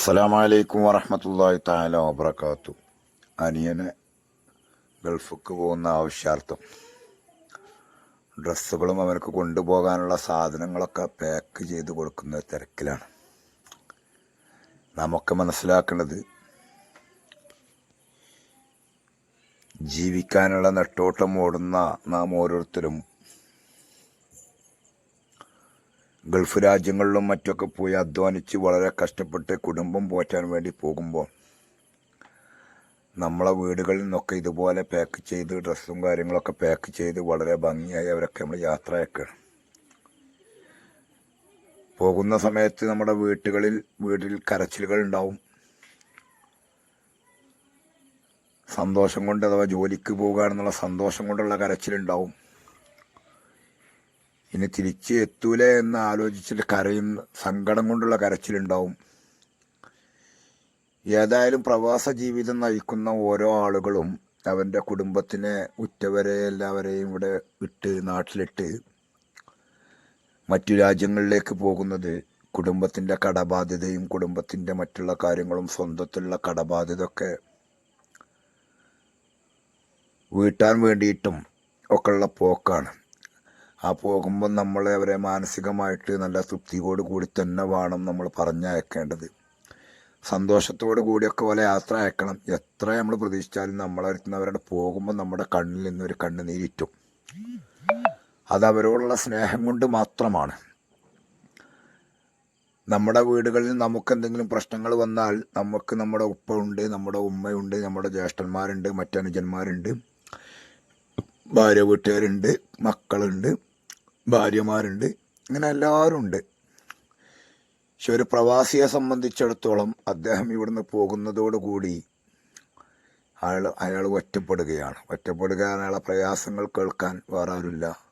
അസ്സലാമലൈക്കും വറഹമത്തല്ലാഹി താല വബർക്കാത്തു അനിയന് ഗൾഫിക്ക് പോകുന്ന ആവശ്യാർത്ഥം. ഡ്രസ്സുകളും അവർക്ക് കൊണ്ടുപോകാനുള്ള സാധനങ്ങളൊക്കെ പാക്ക് ചെയ്ത് കൊടുക്കുന്ന തിരക്കിലാണ്. നമുക്ക് മനസ്സിലാക്കേണ്ടത് ജീവിക്കാനുള്ള നെട്ടോട്ടം ഓടുന്ന നാം ഓരോരുത്തരും ഗൾഫ് രാജ്യങ്ങളിലും മറ്റൊക്കെ പോയി അധ്വാനിച്ച് വളരെ കഷ്ടപ്പെട്ട് കുടുംബം പോറ്റാൻ വേണ്ടി പോകുമ്പോൾ നമ്മളെ വീടുകളിൽ നിന്നൊക്കെ ഇതുപോലെ പാക്ക് ചെയ്ത് ഡ്രസ്സും കാര്യങ്ങളൊക്കെ പാക്ക് ചെയ്ത് വളരെ ഭംഗിയായി അവരൊക്കെ നമ്മൾ യാത്രയാക്കുകയാണ് പോകുന്ന സമയത്ത് നമ്മുടെ വീട്ടുകളിൽ വീട്ടിൽ കരച്ചിലുകൾ ഉണ്ടാവും. സന്തോഷം കൊണ്ട് അഥവാ ജോലിക്ക് പോകുക എന്നുള്ള സന്തോഷം കൊണ്ടുള്ള കരച്ചിലുണ്ടാവും. ഇനി തിരിച്ച് എത്തൂല എന്ന് ആലോചിച്ചിട്ട് കരയുന്ന സങ്കടം കൊണ്ടുള്ള കരച്ചിലുണ്ടാവും. ഏതായാലും പ്രവാസ ജീവിതം നയിക്കുന്ന ഓരോ ആളുകളും അവന്റെ കുടുംബത്തിനെ ഉറ്റവരെ എല്ലാവരെയും ഇവിടെ ഇട്ട് നാട്ടിലിട്ട് മറ്റു രാജ്യങ്ങളിലേക്ക് പോകുന്നത് കുടുംബത്തിന്റെ കടബാധ്യതയും കുടുംബത്തിന്റെ മറ്റുള്ള കാര്യങ്ങളും സ്വന്തത്തിലുള്ള കടബാധ്യതയൊക്കെ വീട്ടാൻ വേണ്ടിയിട്ടും ഒക്കെയുള്ള പോക്കാണ്. ആ പോകുമ്പോൾ നമ്മൾ അവരെ മാനസികമായിട്ട് നല്ല തൃപ്തിയോട് കൂടി തന്നെ വേണം നമ്മൾ പറഞ്ഞയക്കേണ്ടത് സന്തോഷത്തോടു കൂടിയൊക്കെ പോലെ യാത്ര അയക്കണം. എത്ര നമ്മൾ പ്രതീക്ഷിച്ചാലും നമ്മളടുത്തുനിന്ന് അവരുടെ പോകുമ്പോൾ നമ്മുടെ കണ്ണിൽ നിന്ന് ഒരു കണ്ണുനീരിറ്റും അത് അവരോടുള്ള സ്നേഹം കൊണ്ട് മാത്രമാണ്. നമ്മുടെ വീടുകളിൽ നമുക്ക് എന്തെങ്കിലും പ്രശ്നങ്ങൾ വന്നാൽ നമുക്ക് നമ്മുടെ ഉപ്പ ഉണ്ട് നമ്മുടെ ഉമ്മയുണ്ട് നമ്മുടെ ജ്യേഷ്ഠന്മാരുണ്ട് മറ്റനുജന്മാരുണ്ട് ഭാര്യ വീട്ടുകാരുണ്ട് മക്കളുണ്ട്. ഭാര്യമാരുണ്ട്. അങ്ങനെ എല്ലാവരും ഉണ്ട്. പക്ഷെ ഒരു പ്രവാസിയെ സംബന്ധിച്ചിടത്തോളം അദ്ദേഹം ഇവിടുന്ന് പോകുന്നതോടുകൂടി അയാൾ അയാൾ ഒറ്റപ്പെടുകയാണ്. ഒറ്റപ്പെടുക അയാളെ പ്രയാസങ്ങൾ കേൾക്കാൻ വേറെ ആരുമില്ല.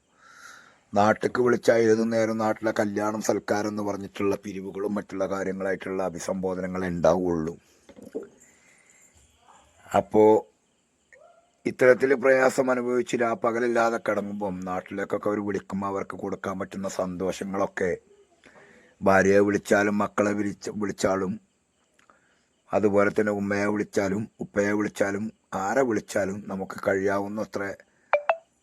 നാട്ടിലേക്ക് വിളിച്ചാൽ ഏതു നേരം നാട്ടിലെ കല്യാണം സൽക്കാരം എന്ന് പറഞ്ഞിട്ടുള്ള പിരിവുകളും മറ്റുള്ള കാര്യങ്ങളായിട്ടുള്ള അഭിസംബോധനങ്ങൾ ഉണ്ടാവുള്ളൂ അപ്പോൾ ഇത്തരത്തിൽ പ്രയാസം അനുഭവിച്ച് രാപ്പകലില്ലാതെ കിടങ്ങുമ്പം നാട്ടിലേക്കൊക്കെ അവർ വിളിക്കുമ്പോൾ അവർക്ക് കൊടുക്കാൻ പറ്റുന്ന സന്തോഷങ്ങളൊക്കെ ഭാര്യയെ വിളിച്ചാലും മക്കളെ വിളിച്ച വിളിച്ചാലും അതുപോലെ തന്നെ ഉമ്മയെ വിളിച്ചാലും ഉപ്പയെ വിളിച്ചാലും ആരെ വിളിച്ചാലും നമുക്ക് കഴിയാവുന്നത്ര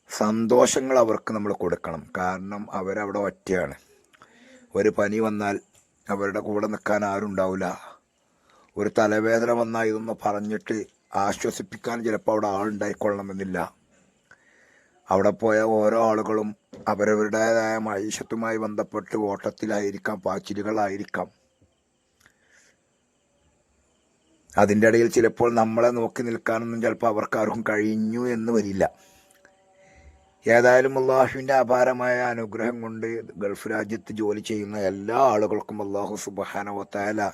സന്തോഷങ്ങൾ അവർക്ക് നമ്മൾ കൊടുക്കണം. കാരണം അവരവിടെ ഒറ്റയാണ്. ഒരു പനി വന്നാൽ അവരുടെ കൂടെ നിൽക്കാൻ ആരും ഉണ്ടാവില്ല ഒരു തലവേദന വന്നാൽ ഇതൊന്ന് പറഞ്ഞിട്ട് ആശ്വസിപ്പിക്കാൻ ചിലപ്പോൾ അവിടെ ആളുണ്ടായിക്കൊള്ളണമെന്നില്ല. അവിടെ പോയ ഓരോ ആളുകളും അവരവരുടേതായ മൈഷത്തുമായി ബന്ധപ്പെട്ട് ഓട്ടത്തിലായിരിക്കാം പാച്ചിലുകളായിരിക്കാം. അതിന്റെ ഇടയിൽ ചിലപ്പോൾ നമ്മളെ നോക്കി നിൽക്കാനൊന്നും ചിലപ്പോൾ അവർക്കാർക്കും കഴിഞ്ഞു എന്ന് വരില്ല. ഏതായാലും അള്ളാഹുവിന്റെ അപാരമായ അനുഗ്രഹം കൊണ്ട് ഗൾഫ് രാജ്യത്ത് ജോലി ചെയ്യുന്ന എല്ലാ ആളുകൾക്കും അള്ളാഹു സുബാനവത്തായ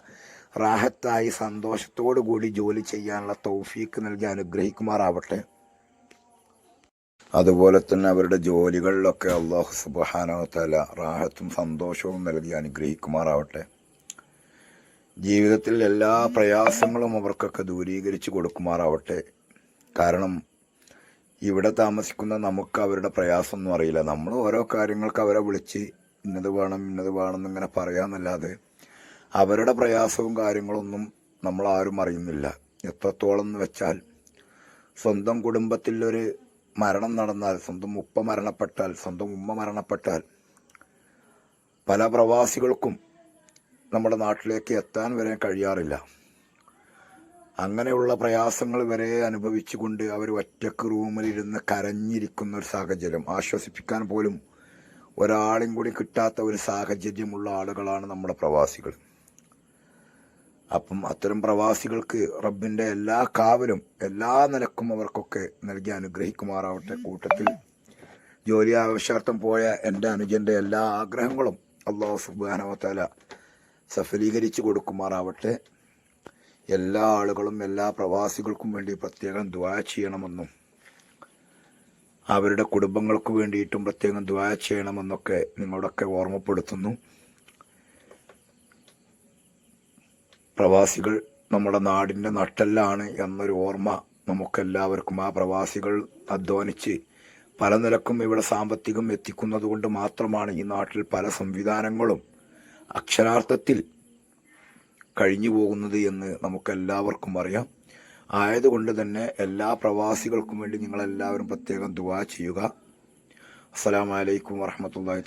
റാഹത്തായി സന്തോഷത്തോടു കൂടി ജോലി ചെയ്യാനുള്ള തൗഫീക്ക് നൽകി അനുഗ്രഹിക്കുമാറാവട്ടെ. അതുപോലെ തന്നെ അവരുടെ ജോലികളിലൊക്കെ അള്ളാഹു സുബാനവത്താല റാഹത്തും സന്തോഷവും നൽകി അനുഗ്രഹിക്കുമാറാവട്ടെ. ജീവിതത്തിൽ എല്ലാ പ്രയാസങ്ങളും അവർക്കൊക്കെ ദൂരീകരിച്ച് കൊടുക്കുമാറാവട്ടെ. കാരണം ഇവിടെ താമസിക്കുന്ന നമുക്ക് അവരുടെ പ്രയാസമൊന്നും അറിയില്ല. നമ്മൾ ഓരോ കാര്യങ്ങൾക്ക് അവരെ വിളിച്ച് ഇന്നത് വേണം ഇന്നത് വേണം എന്നിങ്ങനെ പറയാമെന്നല്ലാതെ അവരുടെ പ്രയാസവും കാര്യങ്ങളൊന്നും നമ്മൾ ആരും അറിയുന്നില്ല. എത്രത്തോളം എന്ന് വെച്ചാൽ സ്വന്തം കുടുംബത്തിൽ ഒരു മരണം നടന്നാൽ സ്വന്തം ഉപ്പ മരണപ്പെട്ടാൽ സ്വന്തം ഉമ്മ മരണപ്പെട്ടാൽ പല പ്രവാസികൾക്കും നമ്മുടെ നാട്ടിലേക്ക് എത്താൻ വരെ കഴിയാറില്ല. അങ്ങനെയുള്ള പ്രയാസങ്ങൾ വരെ അനുഭവിച്ചുകൊണ്ട് അവർ ഒറ്റയ്ക്ക് റൂമിലിരുന്ന് കരഞ്ഞിരിക്കുന്ന ഒരു സാഹചര്യം. ആശ്വസിപ്പിക്കാൻ പോലും ഒരാളും കൂടി കിട്ടാത്ത ഒരു സാഹചര്യമുള്ള ആളുകളാണ് നമ്മുടെ പ്രവാസികൾ. അപ്പം അത്തരം പ്രവാസികൾക്ക് റബ്ബിന്റെ എല്ലാ കാവലും എല്ലാ നിലക്കും അവർക്കൊക്കെ നൽകി അനുഗ്രഹിക്കുമാറാവട്ടെ. കൂട്ടത്തിൽ ജോലി ആവശ്യാർത്ഥം പോയ എന്റെ അനുജന്റെ എല്ലാ ആഗ്രഹങ്ങളും അള്ളാഹു സുബാനവത്താല സഫലീകരിച്ചു കൊടുക്കുമാറാവട്ടെ. എല്ലാ ആളുകളും എല്ലാ പ്രവാസികൾക്കും വേണ്ടി പ്രത്യേകം ദ്വാ ചെയ്യണമെന്നും അവരുടെ കുടുംബങ്ങൾക്ക് വേണ്ടിയിട്ടും പ്രത്യേകം ദ്വാ ചെയ്യണമെന്നൊക്കെ നിങ്ങളോടൊക്കെ ഓർമ്മപ്പെടുത്തുന്നു. പ്രവാസികൾ നമ്മുടെ നാടിന്റെ നട്ടെല്ലാണ് എന്നൊരു ഓർമ്മ നമുക്കെല്ലാവർക്കും. ആ പ്രവാസികൾ അധ്വാനിച്ച് പല നിലക്കും ഇവിടെ സാമ്പത്തികം എത്തിക്കുന്നത് കൊണ്ട് മാത്രമാണ് ഈ നാട്ടിൽ പല സംവിധാനങ്ങളും അക്ഷരാർത്ഥത്തിൽ കഴിഞ്ഞു പോകുന്നത് എന്ന് നമുക്കെല്ലാവർക്കും അറിയാം. ആയതുകൊണ്ട് തന്നെ എല്ലാ പ്രവാസികൾക്കും വേണ്ടി നിങ്ങളെല്ലാവരും പ്രത്യേകം ദുവാ ചെയ്യുക. അസ്സലാമലൈക്കും വറഹമത്തല്ലാ